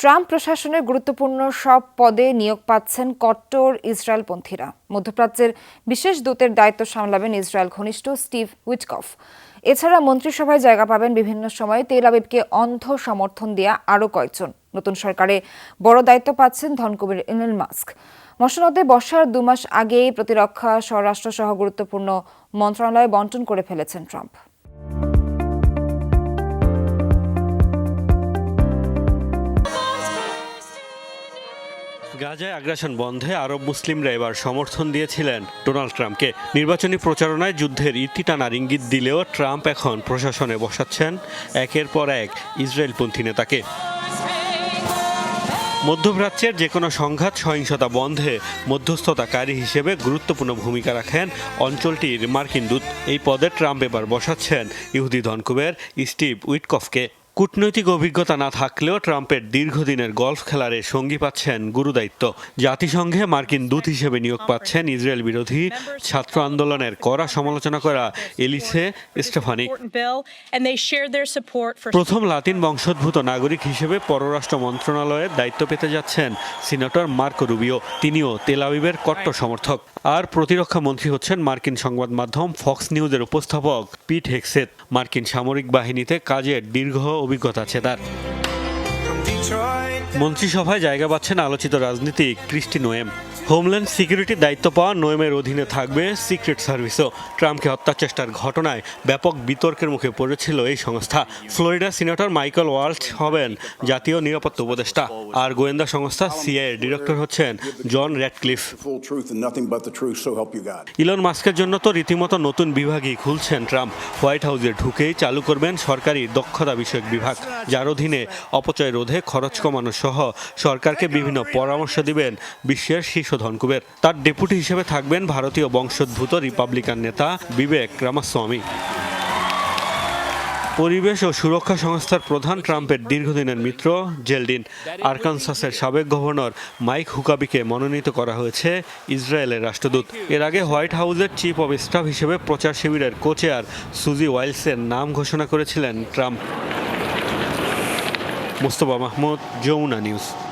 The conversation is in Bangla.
ট্রাম্প প্রশাসনের গুরুত্বপূর্ণ সব পদে নিয়োগ পাচ্ছেন কট্টর ইসরায়েলপন্থীরা। মধ্যপ্রাচ্যের বিশেষ দূতের দায়িত্ব সামলাবেন ইসরায়েল ঘনিষ্ঠ স্টিভ উইটকফ। এছাড়া মন্ত্রিসভায় জায়গা পাবেন বিভিন্ন সময়ে তেল আবিবকে অন্ধ সমর্থন দেয়া আরও কয়েকজন। নতুন সরকারে বড় দায়িত্ব পাচ্ছেন ধনকুবের ইনেল মাস্ক। মসনদে বসার দু মাস আগেই প্রতিরক্ষা স্বরাষ্ট্র সহ গুরুত্বপূর্ণ মন্ত্রণালয় বন্টন করে ফেলেছেন ট্রাম্প। গাজায় আগ্রাসন বন্ধে আরব মুসলিমরা এবার সমর্থন দিয়েছিলেন ডোনাল্ড ট্রাম্পকে। নির্বাচনী প্রচারণায় যুদ্ধের ইতি টানার ইঙ্গিত দিলেও ট্রাম্প এখন প্রশাসনে বসাচ্ছেন একের পর এক ইসরায়েলপন্থী নেতাকে। মধ্যপ্রাচ্যের যে কোনো সংঘাত সহিংসতা বন্ধে মধ্যস্থতাকারী হিসেবে গুরুত্বপূর্ণ ভূমিকা রাখেন অঞ্চলটির মার্কিন দূত। এই পদে ট্রাম্প এবার বসাচ্ছেন ইহুদি ধনকুবের স্টিভ উইটকফকে। কূটনৈতিক অভিজ্ঞতা না থাকলেও ট্রাম্পের দীর্ঘদিনের গলফ খেলারে সঙ্গী পাচ্ছেন গুরুদায়িত্ব। জাতিসংঘে মার্কিন দূত হিসেবে নিয়োগ পাচ্ছেন ইসরায়েল বিরোধী ছাত্র আন্দোলনের কড়া সমালোচনা করা Elise Stefanik. important bill, and they shared their support for প্রথম লাতিন বংশোদ্ভূত নাগরিক হিসেবে পররাষ্ট্র মন্ত্রণালয়ের দায়িত্ব পেতে যাচ্ছেন সিনেটর মার্কো রুবিও। তিনিও তেল আবিবের কট্টর সমর্থক। আর প্রতিরক্ষা মন্ত্রী হচ্ছেন মার্কিন সংবাদ মাধ্যম ফক্স নিউজের উপস্থাপক পিট হেক্সেত মার্কিন সামরিক বাহিনীতে কাজের দীর্ঘ অভিজ্ঞতা আছে তার। মন্ত্রিসভায় জায়গা পাচ্ছেন আলোচিত রাজনীতিক ক্রিস্টি নোয়েম। হোমল্যান্ড সিকিউরিটির দায়িত্ব পাওয়া নোয়েমের অধীনে থাকবে সিক্রেট সার্ভিসও। ট্রাম্পকে হত্যার চেষ্টার ঘটনায় ব্যাপক বিতর্কের মুখে পড়েছিল এই সংস্থা। ফ্লোরিডা সিনেটর মাইকেল ওয়ালস হবেন জাতীয় নিরাপত্তা উপদেষ্টা। আর গোয়েন্দা সংস্থা সিআইএর ডিরেক্টর হচ্ছেন জন র্যাডক্লিফ. ইলন মাস্কের জন্য তো রীতিমতো নতুন বিভাগই খুলছেন ট্রাম্প। হোয়াইট হাউসে ঢুকেই চালু করবেন সরকারি দক্ষতা বিষয়ক বিভাগ। যার অধীনে অপচয় রোধে খরচ কমানো সহ সরকারকে বিভিন্ন পরামর্শ দিবেন বিশ্বের শীর্ষ ধনকুবের। তার ডেপুটি হিসেবে থাকবেন ভারতীয় বংশোদ্ভূত রিপাবলিকান নেতা বিবেক রামাস্বামী। পরিবেশ ও সুরক্ষা সংস্থার প্রধান ট্রাম্পের দীর্ঘদিনের মিত্র জেলডিন। আরকানসাসের সাবেক গভর্নর মাইক হুকাবিকে মনোনীত করা হয়েছে ইসরায়েলের রাষ্ট্রদূত। এর আগে হোয়াইট হাউসের চিফ অব স্টাফ হিসেবে প্রচার শিবিরের কোচেয়ার সুজি ওয়াইলসের নাম ঘোষণা করেছিলেন ট্রাম্প। মুস্তফা মাহমুদ, যমুনা নিউজ।